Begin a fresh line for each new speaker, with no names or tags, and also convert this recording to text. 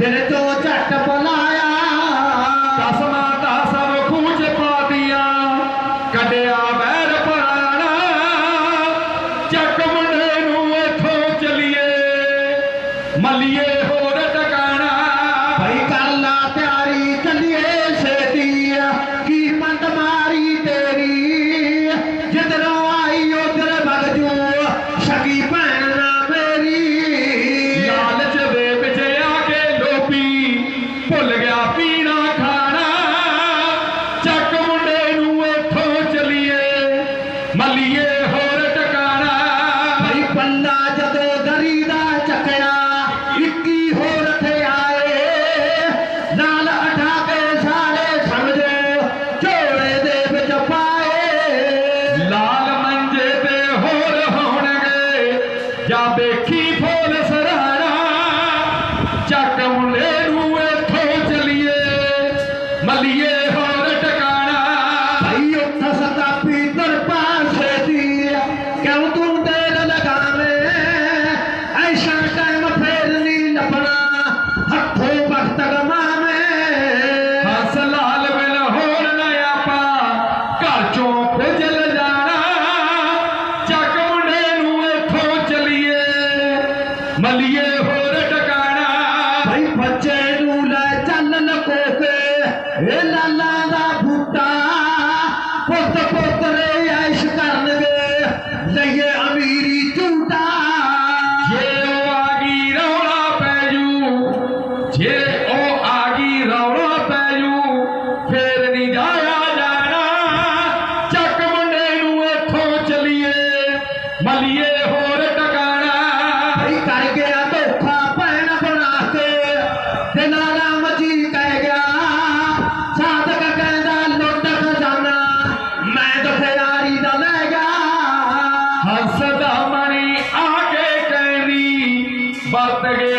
ਤੇਰੇ ਤੋਂ ਝੱਟ ਬੁਲਾਇਆ। ਦਸਮਾ ਦਾ ਸਭ ਖੂਜ ਪਾ ਦਿਆ ਕੱਢਿਆ ਬੈਰ ਪੁਰਾਣਾ। ਚੱਕ ਮੁੰਡੇ ਨੂੰ ਇੱਥੋਂ
ਚਲੀਏ, ਮਲੀਏ ਹੋਰ ਟਿਕਾਣਾ। ਭਈ ਕਰ ਲਾ ਤਿਆਰੀ, ਚੱਲੀਏ। ਭੁੱਲ ਗਿਆ ਪੀਣਾ ਖਾਣਾ। ਚੱਕ ਮੁੰਡੇ ਨੂੰ ਇੱਥੋਂ ਚਲੀਏ ਮੱਲੀਏ ਹੋਰ ਟਿਕਾਣਾ।
ਭਾਈ ਪੱਲਾ ਜਦੋਂ ਦਰੀ ਦਾ ਚੱਕਿਆ ਇੱਕੀ ਹੋਰ ਥੇ ਆਏ। ਨਾਲ ਅਠਾ ਕੇ ਸਾਰੇ ਸਮਝੋ ਝੋਲੇ ਦੇ ਵਿੱਚ ਪਾਏ।
ਲਾਲ ਮੰਜੇ ਤੇ ਹੋਰ ਹੋਣਗੇ ਜਾਂ ਵੇਖੀ ਫੋਲ ਸਰਾਣਾ। ਚੱਕ ਮੁੰਡੇ ਨੂੰ ਮੱਲੀਏ ਹੋਰ ਟਿਕਾਣਾ।
ਭਾਈ ਬੱਚੇ मलिए होर टकाना भाई करके आ तो खा
हसद हमारी आगे करी बात है